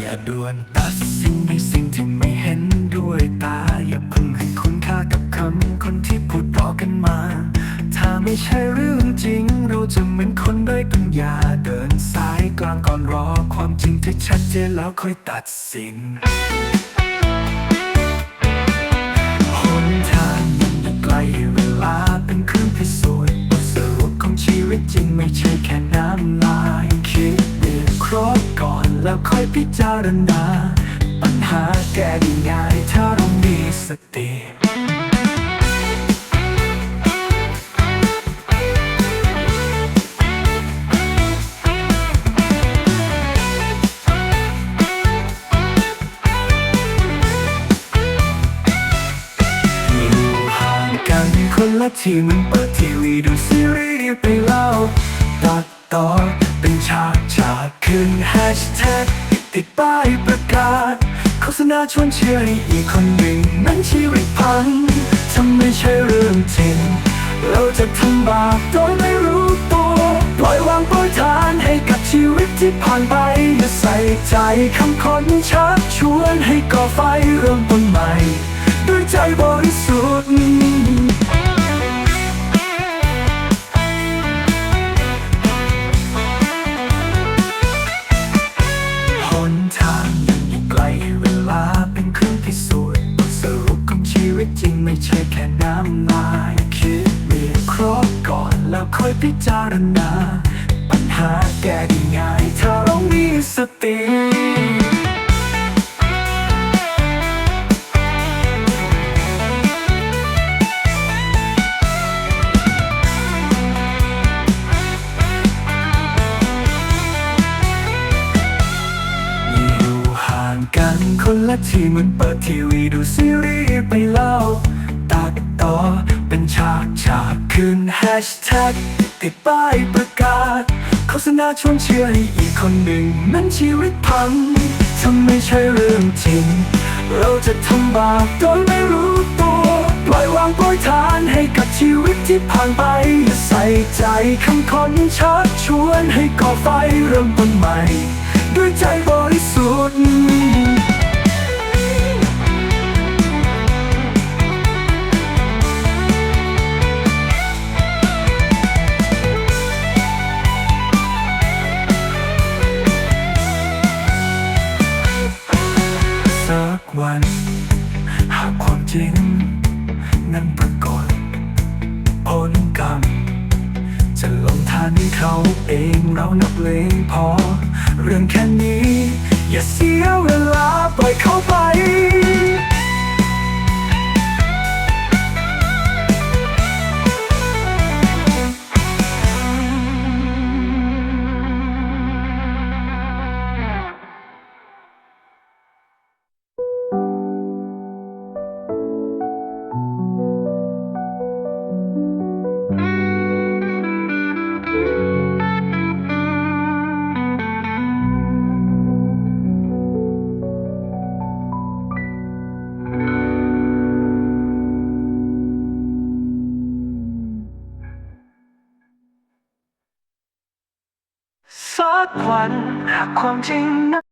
อย่าด่วนตัดสินในสิ่งที่ไม่เห็นด้วยตา อย่าเพิ่งให้คุณค่ากับคำคนที่พูดต่อกันมา ถ้าไม่ใช่เรื่องจริง เราจะเหมือนคนได้ปัญญาเดินสายกลางก่อนรอความจริงที่ชัดเจนแล้วค่อยตัดสินหนทาง แล้วค่อยพิจารณา ปัญหาแก้ได้ง่ายถ้าเรามีสติอยู่ห่างกันคนละที่มันเปิดทีวีดูซีรีส์ไปเล่าตัดต่อ เป็นฉากฉากขึ้นแฮชแท็กติดป้ายประกาศโฆษณาชวนเชื่อให้อีกคนหนึ่งนั้นชีวิตพังทำไม่ใช่เรื่องจริง เราจะทำบาปโดยไม่รู้ตัวปล่อยวางปล่อยทานให้กับชีวิตที่ผ่านไปอย่าใส่ใจคำคนชักชวนให้ก่อไฟเริ่มต้นใหม่ ด้วยใจบริสุทธิ์ ทางยังอยู่ไกลเวลาเป็นเครื่องพิสูจน์บทสรุปของชีวิตจริงไม่ใช่แค่น้ำลายคิดเรียนครบก่อนแล้วค่อยพิจารณา ปัญหาแก้ได้ง่ายถ้าเรามีสติ กันคนละที่มันเปิดทีวีดูซีรีส์ไปเล่าตัดต่อเป็นฉากฉากขึ้นแฮชแท็กติดป้ายประกาศโฆษณาชวนเชื่อให้อีกคนหนึ่งนั้นชีวิตพังทำไม่ใช่เรื่องจริง เราจะทำบาปโดยไม่รู้ตัวปล่อยวางปล่อยทานให้กับชีวิตที่ผ่านไปอย่าใส่ใจคำคนชักชวนให้ก่อไฟเริ่มต้นใหม่ ด้วยใจบริสุทธิ์ วัน หากความจริง นั้นปรากฏผลกรรม จะลงทานเขาเองเรานักเลงพอ เรื่องแค่นี้ อย่าเสียเวลาปล่อยเขาไป ดวันหากความจริงนั้น